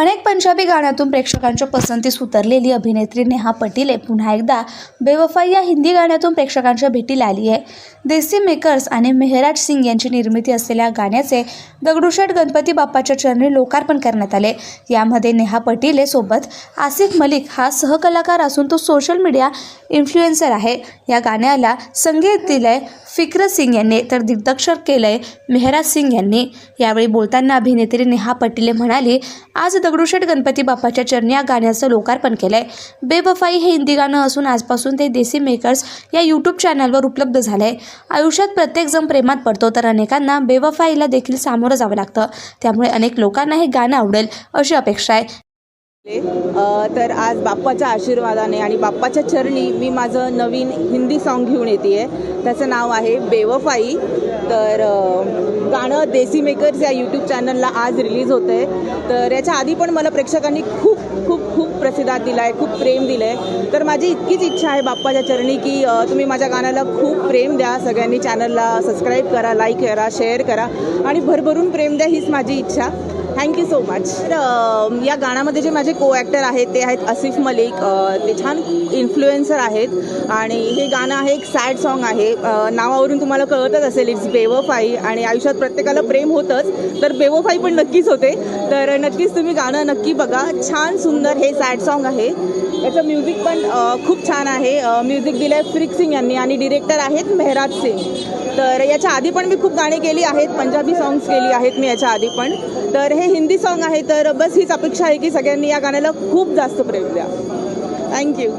अनेक पंजाबी गाण्यातून प्रेक्षकांच्या पसंतीस उतरलेली अभिनेत्री नेहा पटिले पुन्हा एकदा बेवफाई या हिंदी गाण्यातून प्रेक्षकांच्या भेटीला आली आहे. देसी मेकर्स आणि मेहराज सिंग यांची निर्मिती असलेल्या गाण्याचे दगडूशेठ गणपती बाप्पाच्या चरणी लोकार्पण करण्यात आले. यामध्ये नेहा पटेले सोबत आसिफ मलिक हा सहकलाकार असून तो सोशल मीडिया इन्फ्लुएन्सर आहे. या गाण्याला संगीत दिलंय फिक्र सिंग यांनी तर दिग्दर्शन केलंय मेहराज सिंग यांनी. यावेळी बोलताना अभिनेत्री नेहा पटेले म्हणाली आज दगडूशेठ गणपती बाप्पाच्या चरणी या गाण्याचं लोकार्पण केलंय. बेवफाई हे हिंदी गाणं असून आजपासून ते देसी मेकर्स या यूट्यूब चॅनलवर उपलब्ध झालंय. आयुष्यात प्रत्येकजण प्रेमात पडतो तर अनेकांना बेवफाईला देखील सामोरं जावं लागतं. त्यामुळे अनेक लोकांना हे गाणं आवडेल अशी अपेक्षा आहे. तर आज बाप्पाच्या आशीर्वादाने आणि बाप्पाच्या चरणी मी माझं नवीन हिंदी सॉन्ग घेऊन येते आहे त्याचं नाव आहे बेवफाई. तर गाणं देसी मेकर्स या यूट्यूब चॅनलला आज रिलीज होतं आहे तर याच्या आधी पण मला प्रेक्षकांनी खूप खूप खूप प्रतिसाद दिला आहे खूप प्रेम दिलं आहे तर माझी इतकीच इच्छा आहे बाप्पाच्या चरणी की तुम्ही माझ्या गाण्याला खूप प्रेम द्या. सगळ्यांनी चॅनलला सबस्क्राईब करा लाईक करा शेअर करा आणि भरभरून प्रेम द्या हीच माझी इच्छा. थँक्यू सो मच तर या गाण्यामध्ये जे माझे को ॲक्टर आहेत ते आहेत आसिफ मलिक ते छान इन्फ्लुएन्सर आहेत. आणि हे गाणं आहे एक सॅड सॉन्ग आहे. नावावरून तुम्हाला कळतच असेल इट्स बेवफाई आणि आयुष्यात प्रत्येकाला प्रेम होतंच तर बेवफाई पण नक्कीच होते. तर नक्कीच तुम्ही गाणं नक्की बघा. छान सुंदर हे सॅड सॉन्ग आहे. याचं म्युझिक पण खूप छान आहे. म्युझिक दिलं आहे फ्रिक सिंग यांनी आणि डिरेक्टर आहेत मेहराज सिंग तर याच्या आधी पण मी खूप गाणी केली आहेत. पंजाबी सॉंग्स केली आहेत मी याच्या आधी पण. तर हे हिंदी सॉन्ग आहे तर बस हीच अपेक्षा आहे की सगळ्यांनी या गाण्याला खूप जास्त प्रेम द्या. थँक्यू